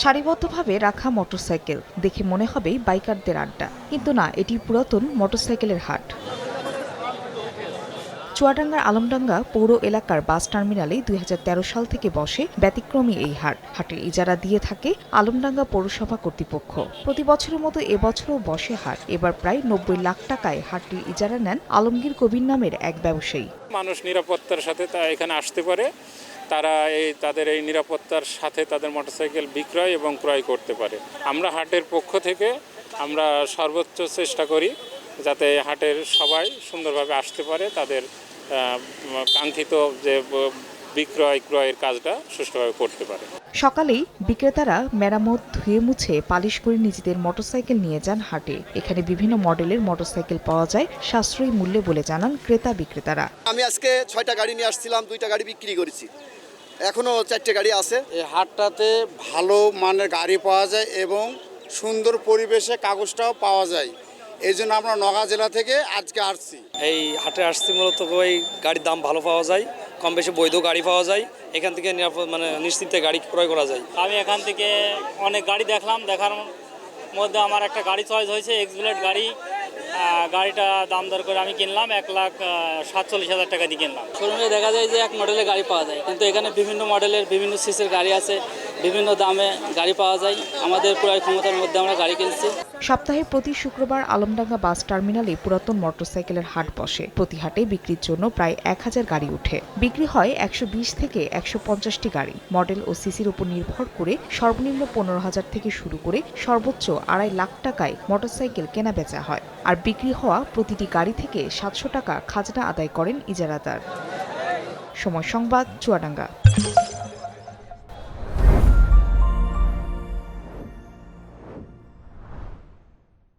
সারিবদ্ধভাবে রাখা মোটরসাইকেল। দেখে মনে হবে বাইকারদের আড্ডা। কিন্তু না এটি পুরাতন মোটরসাইকেলের হাট। চুয়াডাঙ্গার আলমডাঙ্গা পৌর এলাকার বাস টার্মিনালে দুই হাজার তেরো সাল থেকে বসে ব্যতিক্রমী এই হাট। হাটের ইজারা দিয়ে থাকে আলমডাঙ্গা পৌরসভা কর্তৃপক্ষ। প্রতি বছরের মতো এবছরও বসে হাট। এবার প্রায় নব্বই লাখ টাকায় হাটটির ইজারা নেন আলমগীর কবির নামের এক ব্যবসায়ী। মানুষ নিরাপত্তার সাথে তা এখানে আসতে পারে। তারা এই তাদের এই নিরাপত্তার সাথে তাদের মোটরসাইকেল বিক্রয় এবং ক্রয় করতে পারে। আমরা হাটের পক্ষ থেকে আমরা সর্বোচ্চ চেষ্টা করি যাতে হাটের সবাই সুন্দরভাবে আসতে পারে, তাদের কাঙ্ক্ষিত যে বিক্রয় ক্রয়ের কাজটা সুষ্ঠুভাবে করতে পারে। সকালেই বিক্রেতারা মেরামত ধুয়ে মুছে পালিশ করে নিজেদের মোটরসাইকেল নিয়ে যান হাটে। এখানে বিভিন্ন মডেলের মোটরসাইকেল পাওয়া যায় সাশ্রয়ী মূল্যে বলে জানান ক্রেতা বিক্রেতারা। আমি আজকে ছয়টা গাড়ি নিয়ে আসছিলাম দুইটা গাড়ি বিক্রি করেছি। এখনও চারটে গাড়ি আছে। এই হাটটাতে ভালো মানের গাড়ি পাওয়া যায় এবং সুন্দর পরিবেশে কাগজটাও পাওয়া যায়। এই জন্য আমরা নগা জেলা থেকে আজকে আসছি। এই হাটে আসছি মূলত ওই গাড়ির দাম ভালো পাওয়া যায়। কম বেশি বৈধ গাড়ি পাওয়া যায় এখান থেকে নিরাপদ মানে নিশ্চিন্তে গাড়ি ক্রয় করা যায়। আমি এখান থেকে অনেক গাড়ি দেখলাম দেখার মধ্যে আমার একটা গাড়ি চয়েস হয়েছে এক্স বুলেট গাড়ি গাড়িটা দাম দর করে আমি কিনলাম এক লাখ সাতচল্লিশ হাজার টাকা দিয়ে কিনলাম। শোরুমে দেখা যায় যে এক মডেলের গাড়ি পাওয়া যায় কিন্তু এখানে বিভিন্ন মডেলের বিভিন্ন সিসের গাড়ি আছে। বিভিন্ন দামে গাড়ি পাওয়া যায়। আমাদের ক্রয় ক্ষমতার মধ্যে আমরা গাড়ি কিনছি। সপ্তাহে প্রতি শুক্রবার আলমডাঙ্গা বাস টার্মিনালে পুরাতন মোটরসাইকেলের হাট বসে। প্রতি হাটে বিক্রির জন্য প্রায় এক হাজার গাড়ি উঠে। বিক্রি হয় একশো বিশ থেকে একশো পঞ্চাশটি গাড়ি। মডেল ও সিসির উপর নির্ভর করে সর্বনিম্ন পনেরো হাজার থেকে শুরু করে সর্বোচ্চ আড়াই লাখ টাকায় মোটরসাইকেল কেনা বেচা হয়। আর বিক্রি হওয়া প্রতিটি গাড়ি থেকে সাতশো টাকা খাজনা আদায় করেন ইজারাদার। সময় সংবাদ, চুয়াডাঙ্গা।